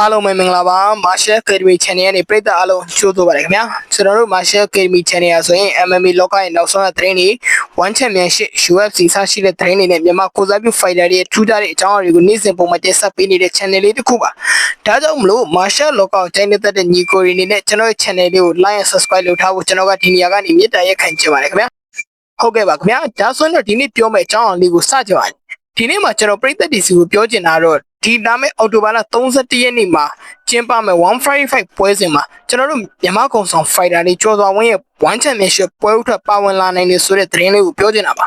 အားလုံးပဲမင်္ဂလာပါ Marshall Academy Channel ရဲ့ပရိသတ်အားလုံးကြိုးဆိုပါရခင်ဗျာကျွန်တော်တို့ Marshall Academy Channel ရဆိုရင် MMA လောကရဲ့နောက်ဆုံးရသတင်းတွေ One Championship UFC စရှိတဲ့သတင်းတွေနဲ့မြန်မာကိုစားပြု fighter တွေရဲ့ထူးခြားတဲ့အကြောင်းအရာတွေကိုနေ့စဉ်ပုံမှန်တင်ဆက်ပေးနေတဲ့ channel လေးတစ်ခုပါဒါကြောင့်မလို့ Marshall လောကကိုချိန်နေတဲ့ညီကိုတွေအနေနဲ့ကျွန်တော်ရဲ့ channel လေးကို like and subscribe လုပ်ထားဖို့ကျွန်တော်ကဒီနေရာကနေမြစ်တာရက်ခံချင်ပါတယ်ခင်ဗျာဟုတ်ကဲ့ပါခင်ဗျာဒါဆိုရင်တော့ဒီနေ့ပြောမယ့်အကြောင်းအရာလေးကိုစကြပါဒီနေ့မှာကျွန်တော်ပြည်သက်ဒီစီကိုပြောချင်တာတော့ ဒီလာမယ့်အော်တိုဘာလ31ရက်နေ့မှာကျင်းပမယ့်155ပွဲစဉ်မှာကျွန်တော်တို့မြန်မာကုံဆောင် fighter တွေကျော်စွာဝင်းရဲ့ one championship ပွဲဥထပ်ပါဝင်လာနိုင်တယ်ဆိုတဲ့သတင်းလေးကိုပြောချင်တာပါ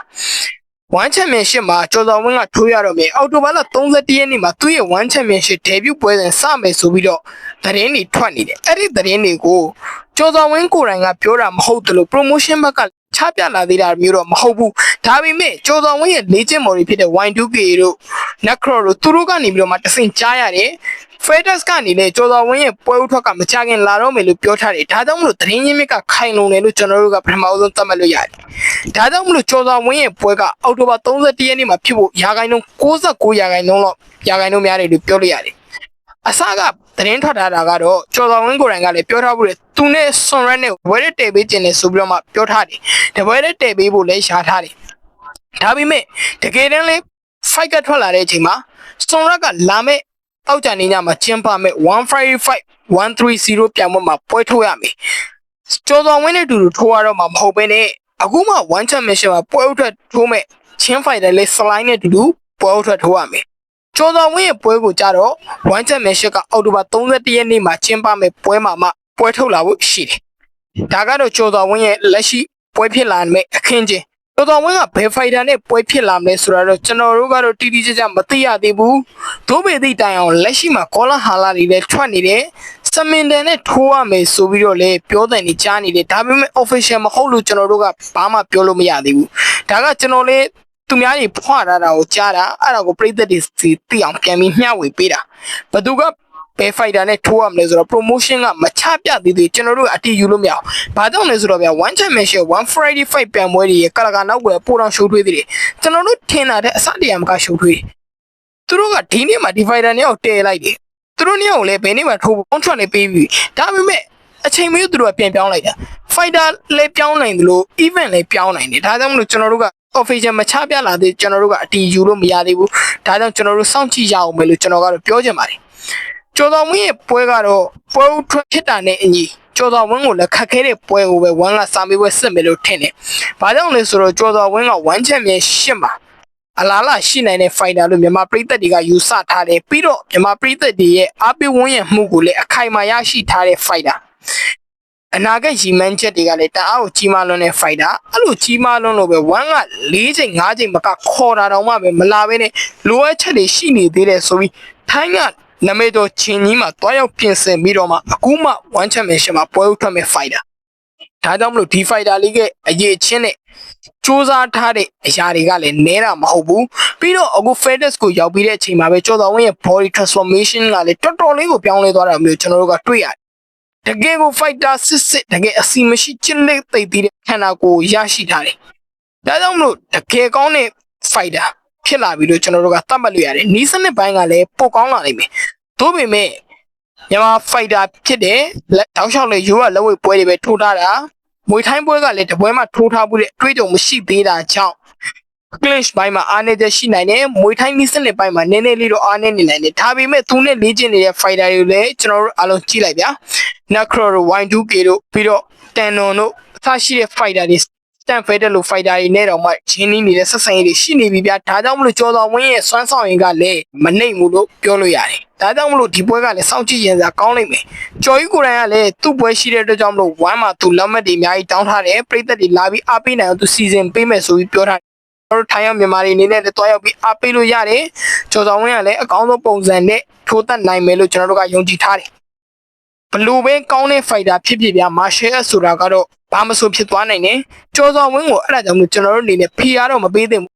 one championship မှာကျော်စွာဝင်းကထိုးရတော့မယ်အော်တိုဘာလ31ရက်နေ့မှာသူ့ရဲ့ one championship debut ပွဲစဉ်စမယ်ဆိုပြီးတော့သတင်းတွေထွက်နေတယ်အဲ့ဒီသတင်းတွေကိုကျော်စွာဝင်းကိုယ်တိုင်ကပြောတာမဟုတ်တယ်လို့ promotion ဘက်က ချပြလာသေးတာမျိုးတော့မဟုတ်ဘူးဒါပေမဲ့ကျော်စွာဝင်းရဲ့လေ့ကျင့်မော်တွေဖြစ်တဲ့ Y2K တို့ Necro တို့သူတို့ကနေပြီးတော့မှတဆင့်ကြားရတယ် Fedus ကနေလေကျော်စွာဝင်းရဲ့ပွဲဥထွက်ကမကြခင်လာတော့မယ်လို့ပြောထားတယ်ဒါကြောင့်မလို့သတင်းရင်းမြစ်ကခိုင်လုံတယ်လို့ကျွန်တော်တို့ကပထမဆုံးသတ်မှတ်လို့ရတယ်ဒါကြောင့်မလို့ကျော်စွာဝင်းရဲ့ပွဲကအောက်တိုဘာ31ရက်နေ့မှာဖြစ်ဖို့ရာခိုင်နှုန်း69ရာခိုင်နှုန်းလောက်ရာခိုင်နှုန်းများတယ်လို့ပြောလို့ရတယ် အစကသတင်းထွက်လာတာကတော့ကျော်စွာဝင်းကိုယ်တိုင်ကလည်းပြောထားဘူးလေသူနဲ့ဆွန်ရက်နဲ့ဝဲရက်တဲပေးခြင်းနဲ့ဆိုပြီးတော့မှပြောထားတယ်တပွဲရက်တဲပေးဖို့လည်းရှားထားတယ်ဒါပေမဲ့တကယ်တမ်းလဲ fight ကထွက်လာတဲ့အချိန်မှာဆွန်ရက်ကလာမဲ့တောက်ကြနေညမှာကျင်းပမဲ့155 130ပြန်ပွဲမှာပွဲထုတ်ရမယ်ကျော်စွာဝင်းနဲ့အတူတူထိုးရတော့မှာမဟုတ်ဘဲနဲ့အခုမှ1 championship မှာပွဲဥထွက်ထိုးမဲ့ချင်း fighter လေး slide နဲ့အတူတူပွဲဥထွက်ထိုးရမယ် ကျော်စွာဝင်းရဲ့ပွဲကိုကြတော့1 championship ကအောက်တိုဘာ31ရက်နေ့မှာကျင်းပမဲ့ပွဲမှာမှပွဲထုတ်လာဖို့ရှိတယ်ဒါကတော့ကျော်စွာဝင်းရဲ့လက်ရှိပွဲဖြစ်လာမဲ့အခင်းချင်းတော်တော်ဝင်းကဘယ်ဖိုက်တာနဲ့ပွဲဖြစ်လာမလဲဆိုတာတော့ကျွန်တော်တို့ကတော့တီးတီးကြကြမသိရသေးဘူး။သို့ပေသည့်တိုင်အောင်လက်ရှိမှာကောလာဟာလာတွေလည်းထွက်နေတယ်။စမင်တန်နဲ့ထိုးရမယ်ဆိုပြီးတော့လည်းပြောတဲ့နေကြားနေတယ်။ဒါပေမဲ့ official မဟုတ်လို့ကျွန်တော်တို့ကဘာမှပြောလို့မရသေးဘူး။ဒါကကျွန်တော်လေး သူများကြီးဖွာထားတာကိုကြားတာအဲ့ဒါကိုပြည်သက်တွေစီသိအောင်ပြန်ပြီးမျှဝေပေးတာ။ဘသူကဘယ်ဖိုက်တာနဲ့ထိုးရမလဲဆိုတော့ promotion ကမချပြသေးသေးကျွန်တော်တို့အတီးယူလို့မရအောင်။ဘာကြောင့်လဲဆိုတော့ဗျာ one championship one friday fight ပြန်ပွဲတွေရဲ့ကလကနောက်ွယ်ပို့တော့ရှုပ်ထွေးသေးတယ်။ကျွန်တော်တို့ထင်တာတဲ့အစတရားမကရှုပ်ထွေး။သူတို့ကဒီနေ့မှာ divider နဲ့ကိုတည်လိုက်တယ်။သူတို့နှစ်ယောက်လည်းဘယ်နေ့မှထိုး contract နဲ့ပေးပြီးဒါပေမဲ့အချိန်မရွသူတို့ကပြန်ပြောင်းလိုက်တာ fighter လည်းပြောင်းနိုင်တယ်လို့ event လည်းပြောင်းနိုင်တယ်ဒါကြောင့်မလို့ကျွန်တော်တို့က official မချပြလာသေးကျွန်တော်တို့ကအတီးယူလို့မရသေးဘူးဒါကြောင့်ကျွန်တော်တို့စောင့်ကြည့်ရအောင်မယ်လို့ကျွန်တော်ကတော့ပြောချင်ပါတယ်ကျော်တော်ဝင်းရဲ့ပွဲကတော့ပွဲဥထွက်ဖြစ်တာနဲ့အညီကျော်တော်ဝင်းကိုလည်းခက်ခဲတဲ့ပွဲကိုပဲဝမ်းကစာမေးပွဲစစ်မယ်လို့ထင်တယ်။ဘာကြောင့်လဲဆိုတော့ကျော်တော်ဝင်းကဝမ်းချန်မြန်ရှစ်မှာအလားလာရှိနိုင်တဲ့ fighter လို့မြန်မာပြည်သက်တွေကယူဆထားတယ်ပြီးတော့မြန်မာပြည်သက်တွေရဲ့အားပေးဝန်းရံမှုကိုလည်းအခိုင်အမာရရှိထားတဲ့ fighter အနာဂတ်ရီမန်းချက်တွေကလည်းတအားကိုကြီးမားလွန်းတဲ့ fighter အဲ့လိုကြီးမားလွန်းလို့ပဲဝမ်းက၄ချိန်၅ချိန်မကခေါ်တာတော့မှပဲမလာဘဲနဲ့လိုအပ်ချက်တွေရှိနေသေးတယ်ဆိုပြီးထိုင်းကနမေတော်ချင်းကြီးမှာတွားရောက်ပြင်ဆင်ပြီးတော့မှအခုမှ one championship မှာပွဲဥထွက်မဲ့ fighter ဒါကြောင့်မလို့ဒီ fighter လေးရဲ့အရေးချင်းနဲ့စူးစမ်းထားတဲ့အရာတွေကလည်းနဲတာမဟုတ်ဘူးပြီးတော့အခု FedEx ကိုရောက်ပြီးတဲ့အချိန်မှာပဲကျော်တော်ဝင်းရဲ့ body transformation ကလည်းတော်တော်လေးကိုပြောင်းလဲသွားတာမျိုးကျွန်တော်တို့ကတွေ့ရတယ် တကယ်ကို fighter စစ်စစ်တကယ်အစီမရှိချစ်လက်သိပ်ပြီးတဲ့ခန္ဓာကိုယ်ရရှိထားတယ်ဒါကြောင့်မလို့တကယ်ကောင်းတဲ့ fighter ဖြစ်လာပြီလို့ကျွန်တော်တို့ကသတ်မှတ်လို့ရတယ်နီးစနစ်ပိုင်းကလည်းပိုကောင်းလာနိုင်မယ်သို့ပေမဲ့မြန်မာဖိုက်တာဖြစ်တဲ့လက်တောက်လျှောက်လေရိုးကလက်ဝဲပွဲတွေပဲထိုးထားတာမွေထိုင်းပွဲကလည်းတပွဲမှထိုးထားမှုတဲ့အတွေ့အကြုံမရှိသေးတာကြောင့် clinch ဘိုင်းမှာအားနည်းချက်ရှိနိုင်တယ်မွေထိုင်းနီးစနစ်ပိုင်းမှာနည်းနည်းလေးတော့အားနည်းနေနိုင်တယ်ဒါပေမဲ့သူနဲ့လေ့ကျင့်နေတဲ့ fighter တွေလည်းကျွန်တော်တို့အားလုံးကြည့်လိုက်ဗျာ Necro တို့ Y2K တို့ပြီးတော့ Tenon တို့အစရှိတဲ့ fighter တွေတန်ဖဲတဲ့လို fighter တွေနဲ့တော့မှဂျင်းနီးနေတဲ့ဆက်ဆံရေးတွေရှိနေပြီဗျာဒါကြောင့်မလို့ကျော်တော်ဝင်းရဲ့စွမ်းဆောင်ရည်ကလည်းမနှိမ်ဘူးလို့ပြောလို့ရတယ်ဒါကြောင့်မလို့ဒီပွဲကလည်းစောင့်ကြည့်ရင်စားကောင်းလိမ့်မယ်ကျော်ကြီးကိုယ်တိုင်ကလည်းသူ့ပွဲရှိတဲ့အတွက်ကြောင့်မလို့ဝမ်းမှာသူလက်မှတ်တွေအများကြီးတောင်းထားတယ်ပြည်သက်တွေလာပြီးအားပေးနိုင်အောင်သူစီစဉ်ပေးမယ်ဆိုပြီးပြောထားကျွန် တော်တို့ထိုင်းရောက်မြန်မာတွေအနေနဲ့လည်းတွားရောက်ပြီးအားပေးလို့ရတယ်ကျော်တော်ဝင်းကလည်းအကောင်းဆုံးပုံစံနဲ့ထိုးသက်နိုင်မယ်လို့ကျွန်တော်တို့ကယုံကြည်ထားတယ်ဘလူးပဲကောင်းတဲ့ fighter ဖြစ်ဖြစ်ဗျာ martial arts ဆိုတာကတော့ဘာမဆိုဖြစ်သွားနိုင်တယ်ကျော်စော်ဝင်းကိုအဲ့ဒါကြောင့်မို့ကျွန်တော်တို့အနေနဲ့ဖီအားတော့မပေးသင့်ဘူး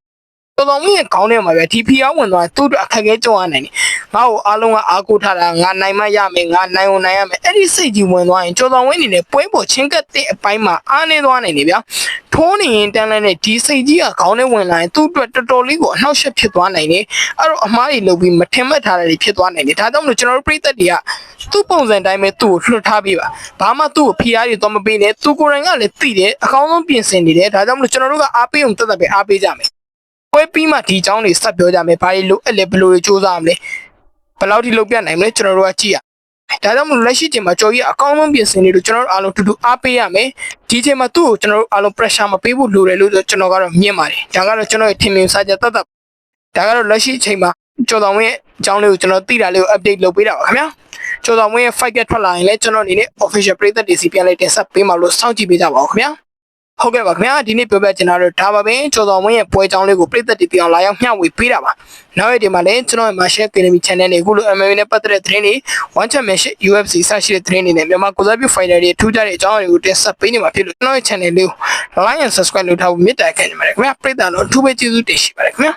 ကျော်စော်ဝင်းရဲ့ခေါင်းထဲမှာဗျာဒီဖီအားဝင်သွားရင်သူ့အတွက်အခက်အခဲကြုံရနိုင်တယ် ငါ့ကိုအားလုံးကအားကိုးထားတာငါနိုင်မှရမယ်ငါနိုင်အောင်နိုင်ရမယ်အဲ့ဒီစိတ်ကြီးဝင်သွားရင်ကြော်တော်ဝင်းနေနဲ့ပွဲပေါ်ချင်းကပ်တဲ့အပိုင်းမှာအားနေသွားနိုင်နေဗျာထိုးနေရင်တန်းလဲနဲ့ဒီစိတ်ကြီးကခေါင်းထဲဝင်လာရင်သူ့အတွက်တော်တော်လေးကိုအနှောက်အယှက်ဖြစ်သွားနိုင်တယ်အဲ့တော့အမားတွေလုပ်ပြီးမထင်မှတ်ထားတာတွေဖြစ်သွားနိုင်တယ်ဒါကြောင့်မလို့ကျွန်တော်တို့ပြည်သက်တွေကသူ့ပုံစံတိုင်းပဲသူ့ကိုလွှတ်ထားပေးပါဘာမှသူ့ကိုဖိအားတွေတော့မပေးနဲ့သူကိုယ်တိုင်ကလည်းသိတယ်အကောင်းဆုံးပြင်ဆင်နေတယ်ဒါကြောင့်မလို့ကျွန်တော်တို့ကအားပေးအောင်တက်တက်ပဲအားပေးကြမယ်ပွဲပြီးမှဒီအကြောင်းတွေဆက်ပြောကြမယ်ဘာတွေလိုအပ်လဲဘယ်လိုတွေစူးစမ်းမလဲ ဘယ်လောက်ထိလုပ်ပြနိုင်မလဲကျွန်တော်တို့ကကြည့်ရဒါကြောင့်မလို့လက်ရှိချိန်မှာကြော်ကြီးအကောင်းဆုံးပြင်ဆင်နေလို့ကျွန်တော်တို့အားလုံးတူတူအားပေးရမယ်ဒီချိန်မှာသူ့ကိုကျွန်တော်တို့အားလုံး pressure မပေးဖို့လိုတယ်လို့ကျွန်တော်ကတော့မြင်ပါတယ်ဒါကတော့ကျွန်တော်ရဲ့ထင်မြင်စာချက်တတ်တတ်ဒါကတော့လက်ရှိချိန်မှာကြော်တော်ဝင်းရဲ့အကြောင်းလေးကိုကျွန်တော်သိတာလေးကို update လုပ်ပေးတာပါခင်ဗျာကျော်တော်မွေးရဲ့ fight ကထွက်လာရင်လည်းကျွန်တော်အနေနဲ့ official ပြည်သက်တွေစီပြန်လိုက်တင်ဆက်ပေးမှာလို့စောင့်ကြည့်ပေးကြပါဦးခင်ဗျာ ဟုတ်ကဲ့ပါခင်ဗျာဒီနေ့ပြောပြချင်တာတော့ဒါပါပဲကျော်တော်မွေးရဲ့ပွဲကြောင်းလေးကိုပြည်သက်တွေပြောင်းလာရောက်မျှဝေပေးတာပါနောက်ရက်ဒီမှာလည်းကျွန်တော်ရဲ့ Martial Academy channel လေးကိုလို့ MMA နဲ့ပတ်သက်တဲ့သတင်းတွေ One Championship UFC စရှိတဲ့သတင်းတွေနဲ့မြန်မာကိုစားပြု fighter တွေထူးခြားတဲ့အကြောင်းအရာတွေကိုတင်ဆက်ပေးနေမှာဖြစ်လို့ကျွန်တော်ရဲ့ channel လေးကို like and subscribe လုပ်ထားဖို့မေတ္တာခံနေပါတယ်ခင်ဗျာပြည်သက်တော့အထူးပဲကျေးဇူးတင်ရှိပါတယ်ခင်ဗျာ